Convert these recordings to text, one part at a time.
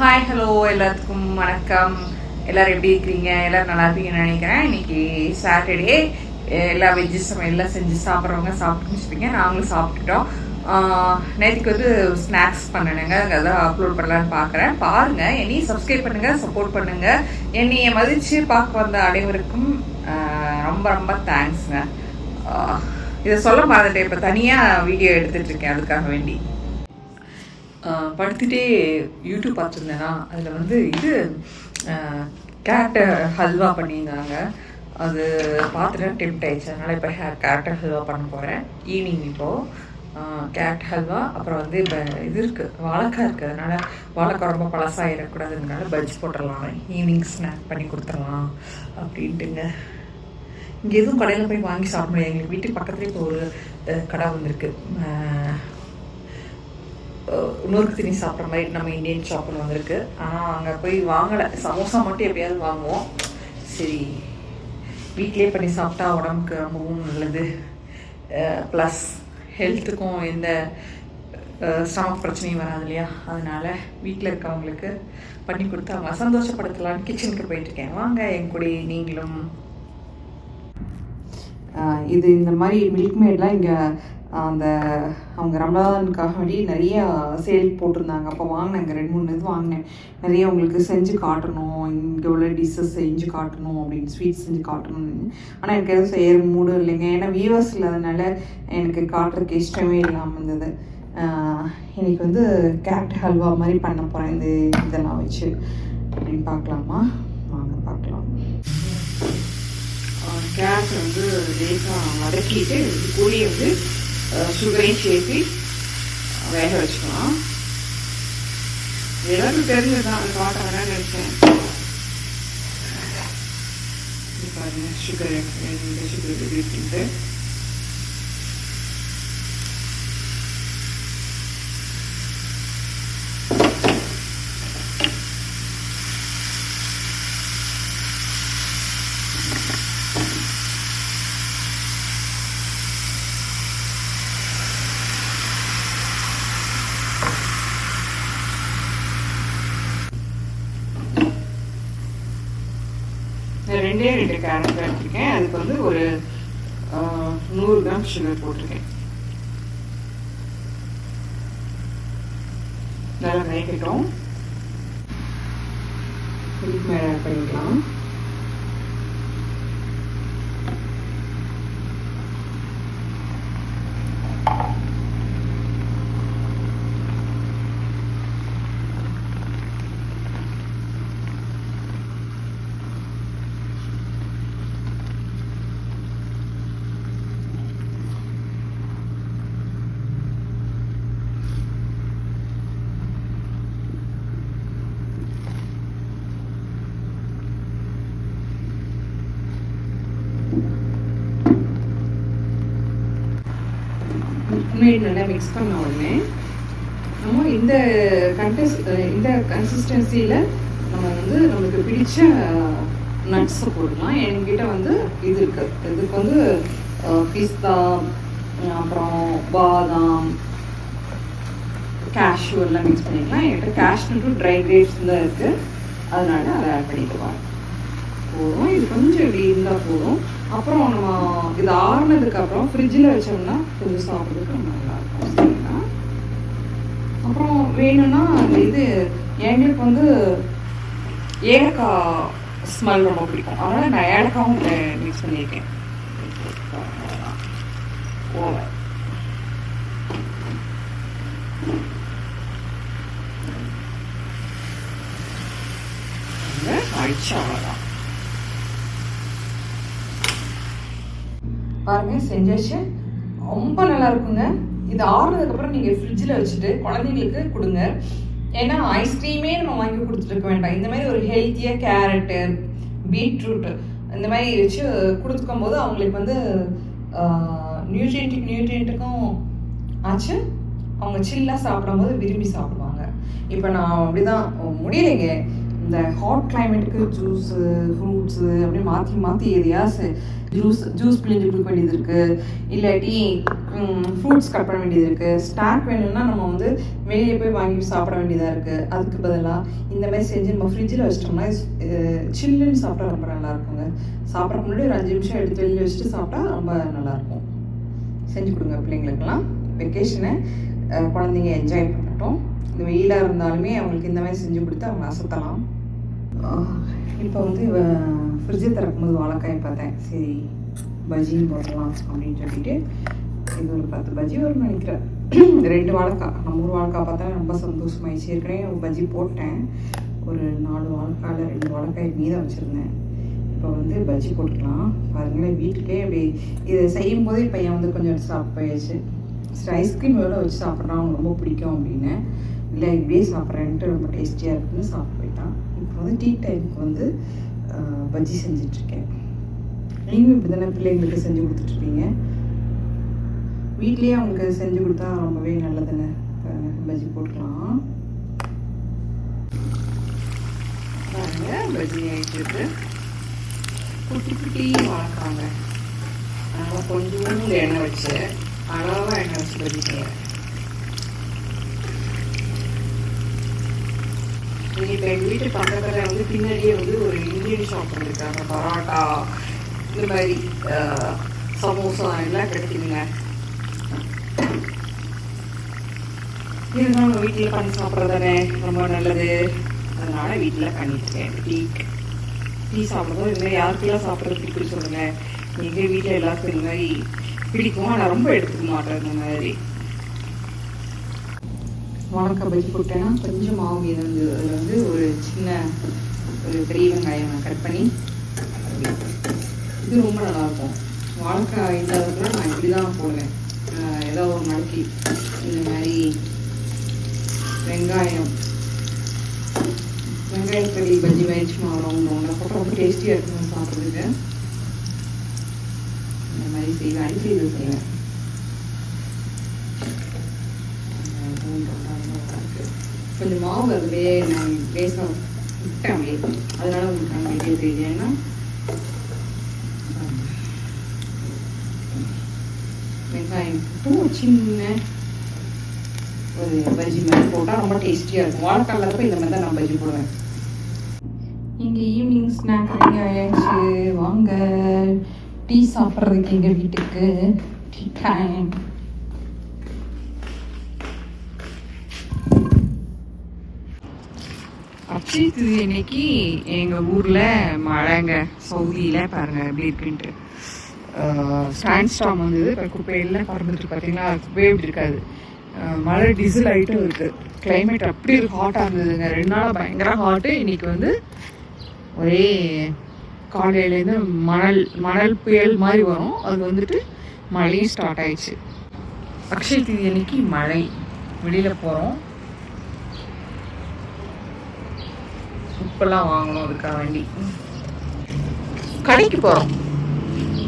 Hi hello எல்லாத்துக்கும் வணக்கம். எல்லாரும் எப்படி இருக்கிறீங்க? எல்லாரும் நல்லா இருப்பீங்கன்னு நினைக்கிறேன். இன்னைக்கு சாட்டர்டே எல்லா வெஜ்ஜு எல்லாம் செஞ்சு சாப்பிட்றவங்க சாப்பிட்டு முடிச்சிருப்பீங்க நாங்களும் சாப்பிட்டுட்டோம். நேற்றுக்கு வந்து ஸ்நாக்ஸ் பண்ணணுங்க அதான் அப்லோட் பண்ணலான்னு பார்க்குறேன் பாருங்கள் என்னையும் சப்ஸ்கிரைப் பண்ணுங்கள் சப்போர்ட் பண்ணுங்கள் என்னையை மதித்து பார்க்க வந்த அனைவருக்கும் ரொம்ப ரொம்ப தேங்க்ஸுங்க இதை சொல்ல மறந்துட்டேன். இப்போ தனியாக வீடியோ எடுத்துட்டு இருக்கேன். அதுக்காக வேண்டி. படுத்துட்டே யூடியூப் பார்த்துருந்தேன்னா அதில் வந்து இது கேரட்டு ஹல்வா பண்ணியிருந்தாங்க. அது பார்த்துட்டு டெம்ட் ஆயிடுச்சு. அதனால் இப்போ கேரட் ஹல்வா பண்ண போகிறேன் ஈவினிங் இப்போது கேரட் ஹல்வா அப்புறம் வந்து இப்போ இது இருக்குது வாழைக்காய் இருக்குது அதனால் வாழைக்காய் ரொம்ப பழசாயிடக்கூடாதுனால பஜ்ஜி போட்டுடலாம். ஈவினிங் ஸ்நாக் பண்ணி கொடுத்துடலாம் அப்படின்ட்டுங்க. இங்கே எதுவும் கடையில் போய் வாங்கி சாப்பிட முடியாது. எங்களுக்கு வீட்டுக்கு பக்கத்துலேயே இப்போ ஒரு கடை வந்திருக்கு நொறுக்கு தண்ணி சாப்பிட்ற மாதிரி நம்ம இந்தியன் ஷாப்பில் வந்திருக்கு. ஆனால் அங்கே போய் வாங்கலை. சமோசா மட்டும் எப்பயாவது வாங்குவோம். சரி வீட்டிலே பண்ணி சாப்பிட்டா உடம்புக்கு ரொம்பவும் நல்லது. ப்ளஸ் ஹெல்த்துக்கும் எந்த ஸ்டமக் பிரச்சனையும் வராது இல்லையா? அதனால் வீட்டில் இருக்கவங்களுக்கு பண்ணி கொடுத்து அவங்க சந்தோஷப்படுத்தலான்னு கிச்சனுக்கு போயிட்டுருக்கேன் வாங்க என் கூட நீங்களும். இது இந்த மாதிரி மில்க் மேட்லாம் இங்கே அந்த அவங்க ரமலானுக்காக வேண்டி நிறைய சேல் போட்டிருந்தாங்க. அப்போ வாங்கினேங்க ரெண்டு மூணு இது வாங்கினேன். நிறைய உங்களுக்கு செஞ்சு காட்டணும் இங்கே உள்ள டிஷ்ஷஸ் செஞ்சு காட்டணும் அப்படின்னு ஸ்வீட் செஞ்சு காட்டணும்னு. ஆனால் எனக்கு எதுவும் செய்யற மூடும் இல்லைங்க. ஏன்னா வியூவர்ஸ் இல்லாதனால எனக்கு காட்டுறதுக்கு இஷ்டமே இல்லாமல் இருந்தது. இன்றைக்கி இன்னைக்கு வந்து கேரட் ஹல்வா மாதிரி பண்ண போகிறேன் இந்த இதெல்லாம் வச்சு. அப்படின்னு பார்க்கலாமா? வாங்க பார்க்கலாம். கேஸ் வந்து லேசாக வதக்கிட்டு கூலி வந்து சுகரையும் சேர்த்து வேக வச்சுக்கலாம் எல்லாருக்கும் தெரிஞ்சதுதான் அது காட்ட வேணாம்னு நினச்சேன் இது பாருங்க சுகர் இந்த சுகர் எப்படி இருக்குன்ட்டு நான் ரெண்டே ரெண்டு கேரட் எடுத்திருக்கேன். அதுக்கு வந்து ஒரு நூறு கிராம் சுகர் போட்டிருக்கேன். நல்லா வேகட்டும் பண்ணிக்கலாம். முன்னாடி நல்லா மிக்ஸ் பண்ண உடனே நம்ம இந்த கண்டஸ் இந்த கன்சிஸ்டன்சியில் நம்ம வந்து நம்மளுக்கு பிடிச்ச நட்ஸை போடலாம் என்கிட்ட வந்து இது இருக்குது இதுக்கு வந்து பிஸ்தா அப்புறம் பாதாம் கேஷ்யூ எல்லாம் மிக்ஸ் பண்ணிக்கலாம். என்கிட்ட கேஷ்யூ ட்ரை கிரேப்ஸ் தான் இருக்குது அதனால அதை ஆட் பண்ணிக்கலாம். போதும். இது கொஞ்சம் இப்படி இருந்தால் போதும். அப்புறம் நம்ம இது ஆறுனதுக்கு அப்புறம் ஃப்ரிட்ஜில் வச்சோம்னா கொஞ்சம் சாப்பிட்றதுக்கு ரொம்ப நல்லா இருக்கும். சரிங்களா? அப்புறம் வேணும்னா அந்த இது எங்களுக்கு வந்து ஏலக்காய் ஸ்மெல் ரொம்ப பிடிக்கும். அதனால் நான் ஏலக்காவும் மிக்ஸ் பண்ணியிருக்கேன் ஓவர் அடிச்சு அவ்வளோதான் பாருங்க செஞ்சாச்சு. ரொம்ப நல்லா இருக்குங்க இது ஆறுனதுக்கப்புறம் நீங்கள் ஃப்ரிட்ஜில் வச்சுட்டு குழந்தைங்களுக்கு கொடுங்க. ஏன்னா ஐஸ்கிரீமே நம்ம வாங்கி கொடுத்துருக்க வேண்டாம். இந்த மாதிரி ஒரு ஹெல்த்தியாக கேரட்டு பீட்ரூட்டு இந்த மாதிரி வச்சு கொடுத்துக்கும் போது அவங்களுக்கு வந்து நியூட்ரியன்ட்டுக்கு நியூட்ரியன்ட்டுக்கும் ஆச்சு. அவங்க சில்லாக சாப்பிடும்போது விரும்பி சாப்பிடுவாங்க. இப்போ நான் அப்படிதான் முடியலைங்க. இந்த ஹாட் கிளைமேட்டுக்கு ஜூஸு ஃப்ரூட்ஸு அப்படியே மாற்றி மாற்றி எதையாவது ஜூஸ் ஜூஸ் பிழிஞ்சு கொடுக்க வேண்டியது இருக்குது இல்லாட்டி ஃப்ரூட்ஸ் கட் பண்ண வேண்டியது இருக்குது ஸ்டாக் வேணும்னா நம்ம வந்து வெளியே போய் வாங்கி சாப்பிட வேண்டியதாக இருக்குது அதுக்கு பதிலாக இந்த மாதிரி செஞ்சு நம்ம ஃப்ரிட்ஜில் வச்சிட்டோம்னா சில்லுன்னு சாப்பிட்டா ரொம்ப நல்லா இருக்குங்க. சாப்பிட்றதுக்கு முன்னாடி ஒரு அஞ்சு நிமிஷம் எடுத்து வெளியில் வச்சுட்டு சாப்பிட்டா ரொம்ப நல்லாயிருக்கும் செஞ்சு கொடுங்க பிள்ளைங்களுக்கெல்லாம். வெக்கேஷனை குழந்தைங்க என்ஜாய் பண்ணட்டும். இந்த வெயிலாக இருந்தாலுமே அவங்களுக்கு இந்த மாதிரி செஞ்சு கொடுத்து அவங்க அசத்தலாம். இப்போ வந்து ஃப்ரிட்ஜை திறக்கும்போது வாழைக்காய் பார்த்தேன். சரி பஜ்ஜின்னு போடலாம் அப்படின்னு சொல்லிட்டு இது ஒரு பத்து பஜ்ஜி வரும்னு நினைக்கிறேன் ரெண்டு வாழைக்காய். நம்ம ஒரு வாழைக்காய் பார்த்தா ரொம்ப சந்தோஷமாயிடுச்சு. ஏற்கனவே ஒரு பஜ்ஜி போட்டேன். ஒரு நாலு வாழைக்காயில் ரெண்டு வாழைக்காய் மீதம் வச்சுருந்தேன். இப்போ வந்து பஜ்ஜி போட்டுக்கலாம். பாருங்களேன் வீட்டுக்கே அப்படி இதை செய்யும் போதே பையன் வந்து கொஞ்சம் எடுத்து சாப்பிட்டு போயாச்சு சரி ஐஸ்கிரீம் எவ்வளோ வச்சு சாப்பிட்றான் அவனுக்கு ரொம்ப பிடிக்கும் அப்படின்னு. இல்லை இப்படியே சாப்பிட்றேன்ட்டு ரொம்ப டேஸ்டியாக இருக்குன்னு சாப்பிட்றேன். இப்போ வந்து டீ டைமுக்கு வந்து பஜ்ஜி செஞ்சிட்ருக்கேன். நீங்களும் இப்படி தானே பிள்ளைங்களுக்கு செஞ்சு கொடுத்துட்ருக்கீங்க? வீட்லேயே அவங்களுக்கு செஞ்சு கொடுத்தா ரொம்பவே நல்லதுன்னு பஜ்ஜி போட்டுக்கலாம். பஜ்ஜி ஆகிட்டு குட்டி குட்டி வளர்க்குறாங்க. அதனால் கொஞ்சம் எண்ணெய் வச்சு அளவாக எண்ணெய் வச்சு பஜ்ஜி செய்யறேன். இங்கே இப்போ எங்கள் வீட்டு பக்கத்தில் வந்து பின்னாடியே வந்து ஒரு இந்தியன் ஷாப் இருக்காங்க பரோட்டா இந்த மாதிரி சமோசா எல்லாம் கிடைக்குதுங்க. இருந்தாலும் வீட்டில் பண்ணி சாப்பிட்றதானே ரொம்ப நல்லது. அதனால வீட்டில் பண்ணிட்டுருக்கேன் டீ. டீ சாப்பிடும்போது இந்த மாதிரி யாருக்கெல்லாம் சாப்பிட்றது பிடிக்கும் சொல்லுங்க. எங்கள் வீட்டில் எல்லாருக்கும் இந்த மாதிரி பிடிக்கும். ஆனால் ரொம்ப எடுத்துக்க மாட்டேன் இந்த மாதிரி. வாழைக்காய் பஜ்ஜி போட்டேன்னா கொஞ்சம் மாவு மீது வந்து அதில் வந்து ஒரு சின்ன ஒரு பெரிய வெங்காயம் கட் பண்ணி இது ரொம்ப நல்லாயிருக்கும். வாழைக்காய் இல்லாதவர்கள் நான் இப்படி தான் போடுவேன் ஏதோ ஒரு நாளைக்கு இந்த மாதிரி வெங்காயம் வெங்காயக்கறி பஜ்ஜி மாதிரி சும்மா ரவுண்ட் ரொம்ப டேஸ்டியாக இருக்கும் சாப்பிட்றதுக்கு இந்த மாதிரி செய்வேன். அடிக்கடி இது செய்வேன். கொஞ்சம் மாவு அப்படியே நான் பேசணும். விட்டேன் அப்படியே. அதனால உங்களுக்கு நான் வீடியோ தெரியுது ஏன்னா வெங்காயம் போட்டு ஒரு சின்ன ஒரு பஜ்ஜி மாதிரி போட்டால் ரொம்ப டேஸ்டியாக இருக்கும். வாழைக்காலில் இருப்ப இந்த மாதிரி தான் நான் பஜ்ஜி போடுவேன். இங்கே ஈவினிங் ஸ்நாக் ரெடி ஆயாச்சு வாங்க. டீ சாப்பிட்றதுக்கு எங்கள் வீட்டுக்கு. டீ டைம் அக்ஷய இது இன்னைக்கு எங்கள் ஊரில் மழைங்க சவுதியில் பாருங்கள் எப்படி இருக்குன்ட்டு. ஸ்டாண்ட் ஸ்டாம் வந்தது இப்போ குப்பையெல்லாம் பறந்துட்டு பார்த்தீங்களா குப்பையே இப்படி இருக்காது. மழை டீசல் ஆகிட்டும் இருக்குது கிளைமேட் அப்படி ஒரு ஹாட்டாக இருந்ததுங்க. ரெண்டு நாளாக பயங்கர ஹாட்டு இன்னைக்கு வந்து ஒரே காலையிலேருந்து மணல் மணல் புயல் மாதிரி வரும். அது வந்துட்டு மழையும் ஸ்டார்ட் ஆயிடுச்சு. அக்ஷய தீதி அன்னைக்கு மழை. வெளியில் போகிறோம் உப்பெல்லாம் வாங்கணும் அதுக்காக வேண்டி. கடைக்கு போகிறோம்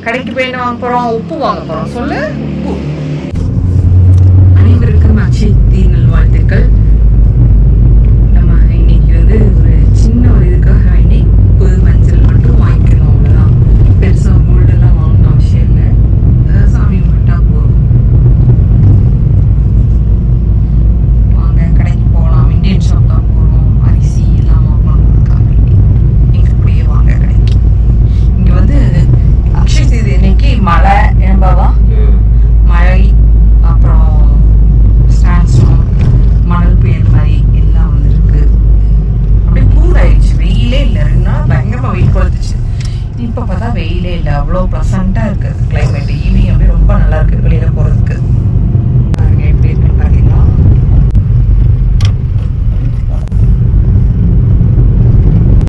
கடைக்கு போய் என்ன வாங்க போகிறோம் உப்பு வாங்க போகிறோம் சொல்லு. உப்பு. அவ்வளோ ப்ளசண்ட்டாக